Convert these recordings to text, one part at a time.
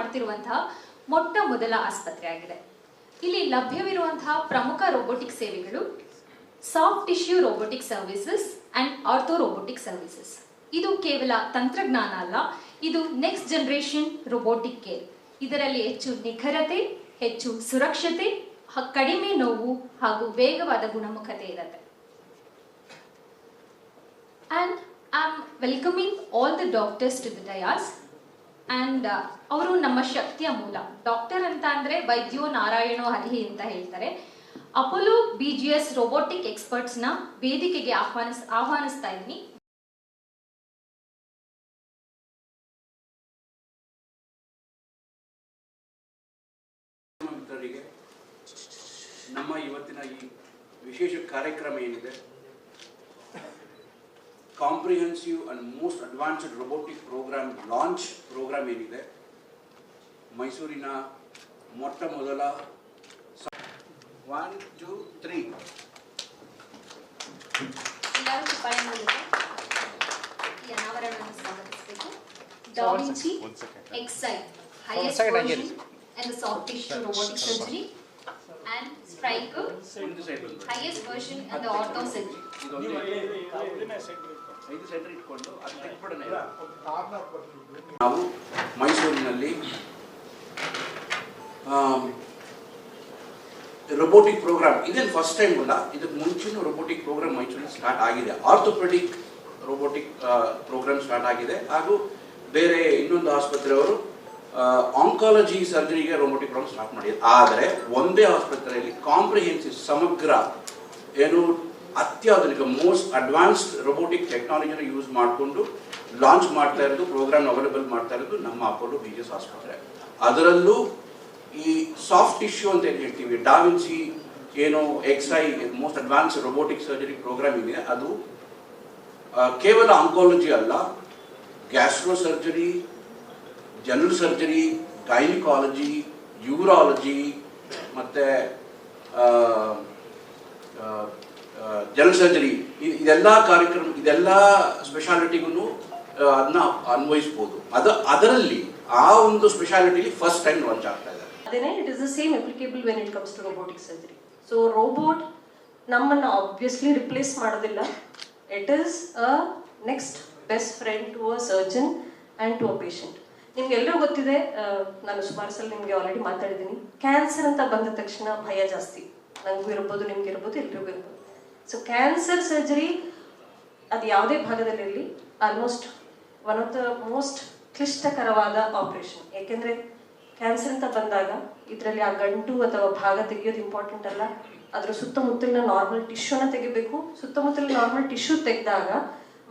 ಮಾಡ್ತಿರುವಂತಹ ಮೊಟ್ಟ ಮೊದಲ ಆಸ್ಪತ್ರೆ ಆಗಿದೆ ಇಲ್ಲಿ ಲಭ್ಯವಿರುವಂತಹ ಪ್ರಮುಖ ರೋಬೋಟಿಕ್ ಸೇವೆಗಳು soft tissue robotic services and ortho robotic services ಇದು ಕೇವಲ ತಂತ್ರಜ್ಞಾನ ಅಲ್ಲ, ಇದು ನೆಕ್ಸ್ಟ್ ಜನರೇಷನ್ ರೋಬೋಟಿಕ್ ಕೇರ್ ಇದರಲ್ಲಿ ಹೆಚ್ಚು ನಿಖರತೆ, ಹೆಚ್ಚು ಸುರಕ್ಷತೆ ಕಡಿಮೆ ನೋವು ಹಾಗೂ ವೇಗವಾದ ಗುಣಮುಖತೆ ಇರುತ್ತೆ. And I am welcoming all the doctors to dais. and uh, ಅವರು ನಮ್ಮ ಶಕ್ತಿಯ ಮೂಲ. ಡಾಕ್ಟರ್ ಅಂತ ಅಂದ್ರೆ ವೈದ್ಯೋ ನಾರಾಯಣೋ ಹರಿ ಅಂತ ಹೇಳ್ತಾರೆ. Apollo B G S robotic ಎಕ್ಸ್ಪರ್ಟ್ಸ್ನ ವೇದಿಕೆಗೆ ಆಹ್ವಾನಿಸ್ ಆಹ್ವಾನಿಸ್ತಾ ಇದ್ದೀನಿ. ನಮ್ಮ ಇವತ್ತಿನ ಈ ವಿಶೇಷ ಕಾರ್ಯಕ್ರಮ ಏನಿದೆ? comprehensive and most advanced robotic program launch program ಏನಿದೆ ಮೈಸೂರಿನ ಮೊಟ್ಟ ಮೊದಲ ಒನ್ ಟೂ ತ್ರೀ ಎಲ್ಲರೂ ಚಪ್ಪಾಳೆ ಮೂಲಕ ಈ ಅನಾವರಣವನ್ನು ಸ್ವಾಗತಿಸಬೇಕು da Vinci Xi highest second, I version and the soft tissue robotic surgery and Stryker ಒಂದು ಸೈಡ್ ಬಂದು highest version and the ortho surgery ಇದೊಂದು ಐದು ಸೆಂಟರ್ ಇಟ್ಕೊಂಡು ಅದು ತೆಗ್ದ್ಬಿಡೋಣ ಈಗ. ನಾವು ಮೈಸೂರಿನಲ್ಲಿ ರೊಬೋಟಿಕ್ ಪ್ರೋಗ್ರಾಮ್ ಇದೇನು ಫಸ್ಟ್ ಟೈಮ್ ಅಲ್ಲ? ಇದಕ್ಕೆ ಮುಂಚಿನ ರೊಬೋಟಿಕ್ ಪ್ರೋಗ್ರಾಮ್ ಮೈಸೂರಿನಲ್ಲಿ ಸ್ಟಾರ್ಟ್ ಆಗಿದೆ. ಆರ್ಥೋಪೆಡಿಕ್ ರೋಬೋಟಿಕ್ ಪ್ರೋಗ್ರಾಮ್ ಸ್ಟಾರ್ಟ್ ಆಗಿದೆ. ಹಾಗೂ ಬೇರೆ ಇನ್ನೊಂದು ಆಸ್ಪತ್ರೆಯವರು ಆಂಕಾಲಜಿ ಸರ್ಜರಿಗೆ ರೋಬೋಟಿಕ್ ಪ್ರೋಗ್ರಾಮ್ ಸ್ಟಾರ್ಟ್ ಮಾಡಿದ್ದಾರೆ. ಆದರೆ ಒಂದೇ ಆಸ್ಪತ್ರೆಯಲ್ಲಿ ಕಾಂಪ್ರಿಹೆನ್ಸಿವ್ ಸಮಗ್ರ ಏನು ಅತ್ಯಾಧುನಿಕ ಮೋಸ್ಟ್ ಅಡ್ವಾನ್ಸ್ಡ್ ರೋಬೋಟಿಕ್ ಟೆಕ್ನಾಲಜಿನ ಯೂಸ್ ಮಾಡಿಕೊಂಡು ಲಾಂಚ್ ಮಾಡ್ತಾ ಇರೋದು ಪ್ರೋಗ್ರಾಮ್ ಅವೈಲೇಬಲ್ ಮಾಡ್ತಾ ಇರೋದು ನಮ್ಮ ಅಪೋಲೋ ಬಿ ಎಸ್ ಆಸ್ಪತ್ರೆ. ಅದರಲ್ಲೂ ಈ ಸಾಫ್ಟ್ ಟಿಶ್ಯೂ ಅಂತ ಏನು ಹೇಳ್ತೀವಿ ಡಾವಿನ್ಸಿ ಏನು Xi most advanced robotic surgery programme ಇದೆ ಅದು ಕೇವಲ ಆಂಕಾಲಜಿ ಅಲ್ಲ gastro surgery general surgery gynaecology urology ಮತ್ತು ಜನರಲ್ ಸರ್ಜರಿ ಇದೆಲ್ಲ ಕಾರ್ಯಕ್ರಮ, ಇದೆಲ್ಲ ಸ್ಪೆಷಾಲಿಟಿಗೂ ಅದನ್ನ ಅನ್ವಯಿಸ್ಬೋದು. ಅದು, ಅದರಲ್ಲಿ ಆ ಒಂದು ಸ್ಪೆಷಾಲಿಟಿಲಿ ಫಸ್ಟ್ ಟೈಮ್ ಲಾಂಚ್ ಆಗ್ತಾ ಇದೆ. ಅದೇನೆ it is the same applicable when it comes to robotic surgery so robot ನಮ್ಮನ್ನು ಆಬ್ವಿಯಸ್ಲಿ ರಿಪ್ಲೇಸ್ ಮಾಡೋದಿಲ್ಲ. It is a next best friend to a surgeon and to a patient ನಿಮ್ಗೆಲ್ಲರೂ ಗೊತ್ತಿದೆ ನಾನು ಸುಮಾರು ಸಲ ನಿಮಗೆ ಆಲ್ರೆಡಿ ಮಾತಾಡಿದ್ದೀನಿ. ಕ್ಯಾನ್ಸರ್ ಅಂತ ಬಂದ ತಕ್ಷಣ ಭಯ ಜಾಸ್ತಿ. ನನಗೂ ಇರ್ಬೋದು, ನಿಮ್ಗೆ ಇರ್ಬೋದು, ಎಲ್ರಿಗೂ ಇರ್ಬೋದು. ಸೊ ಕ್ಯಾನ್ಸರ್ ಸರ್ಜರಿ ಅದು ಯಾವುದೇ ಭಾಗದಲ್ಲಿರಲಿ almost one of the most ಕ್ಲಿಷ್ಟಕರವಾದ operation ಏಕೆಂದರೆ ಕ್ಯಾನ್ಸರ್ ಅಂತ ಬಂದಾಗ ಇದರಲ್ಲಿ ಆ ಗಂಟು ಅಥವಾ ಭಾಗ ತೆಗೆಯೋದು ಇಂಪಾರ್ಟೆಂಟ್ ಅಲ್ಲ. ಅದರ ಸುತ್ತಮುತ್ತಲಿನ ನಾರ್ಮಲ್ ಟಿಶ್ಯೂನ ತೆಗಿಬೇಕು. ಸುತ್ತಮುತ್ತಲಿನ ನಾರ್ಮಲ್ ಟಿಶ್ಯೂ ತೆಗೆದಾಗ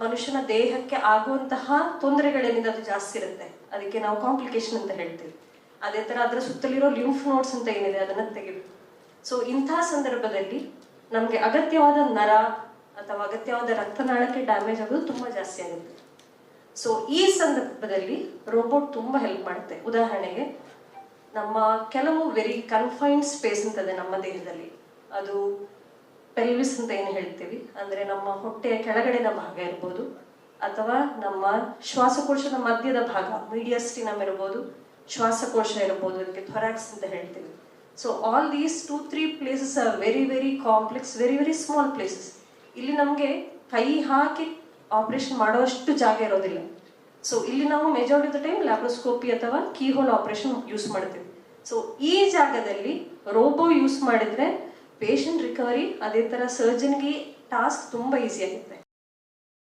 ಮನುಷ್ಯನ ದೇಹಕ್ಕೆ ಆಗುವಂತಹ ತೊಂದರೆಗಳೇನಿದೆ ಅದು ಜಾಸ್ತಿ ಇರುತ್ತೆ. ಅದಕ್ಕೆ ನಾವು ಕಾಂಪ್ಲಿಕೇಶನ್ ಅಂತ ಹೇಳ್ತೀವಿ. ಅದೇ ಥರ ಅದರ ಸುತ್ತಲಿರೋ ಲಿಂಫ್ ನೋಟ್ಸ್ ಅಂತ ಏನಿದೆ ಅದನ್ನು ತೆಗಿಬೇಕು. ಸೊ ಇಂಥ ಸಂದರ್ಭದಲ್ಲಿ ನಮಗೆ ಅಗತ್ಯವಾದ ನರ ಅಥವಾ ಅಗತ್ಯವಾದ ರಕ್ತನಾಳಕ್ಕೆ ಡ್ಯಾಮೇಜ್ ಆಗೋದು ತುಂಬಾ ಜಾಸ್ತಿ ಆಗುತ್ತೆ. ಸೊ ಈ ಸಂದರ್ಭದಲ್ಲಿ ರೋಬೋಟ್ ತುಂಬಾ ಹೆಲ್ಪ್ ಮಾಡುತ್ತೆ. ಉದಾಹರಣೆಗೆ, ನಮ್ಮ ಕೆಲವು ವೆರಿ ಕನ್ಫೈನ್ಡ್ ಸ್ಪೇಸ್ ಅಂತದೆ ನಮ್ಮ ದೇಹದಲ್ಲಿ. ಅದು ಪೆಲ್ವಿಸ್ ಅಂತ ಏನು ಹೇಳ್ತೀವಿ? ಅಂದ್ರೆ ನಮ್ಮ ಹೊಟ್ಟೆಯ ಕೆಳಗಡೆನ ಭಾಗ ಇರ್ಬೋದು, ಅಥವಾ ನಮ್ಮ ಶ್ವಾಸಕೋಶದ ಮಧ್ಯದ ಭಾಗ ಮೀಡಿಯಸ್ಟಿನಮ್ ಇರ್ಬೋದು, ಶ್ವಾಸಕೋಶ ಇರ್ಬೋದು ಅದಕ್ಕೆ ಥೊರಾಕ್ಸ್ ಅಂತ ಹೇಳ್ತೀವಿ. So all these two three places are very very complex very very small places ಇಲ್ಲಿ ನಮಗೆ ಕೈ ಹಾಕಿ ಆಪರೇಷನ್ ಮಾಡುವಷ್ಟು ಜಾಗ ಇರೋದಿಲ್ಲ. ಸೊ ಇಲ್ಲಿ ನಾವು majority of the time laparoscopy ಅಥವಾ ಕೀಹೋಲ್ ಆಪರೇಷನ್ ಯೂಸ್ ಮಾಡ್ತೀವಿ. ಸೊ ಈ ಜಾಗದಲ್ಲಿ ರೋಬೋ ಯೂಸ್ ಮಾಡಿದರೆ ಪೇಷಂಟ್ ರಿಕವರಿ ಅದೇ ಥರ ಸರ್ಜನ್ಗೆ ಟಾಸ್ಕ್ ತುಂಬ ಈಸಿ ಆಗುತ್ತೆ.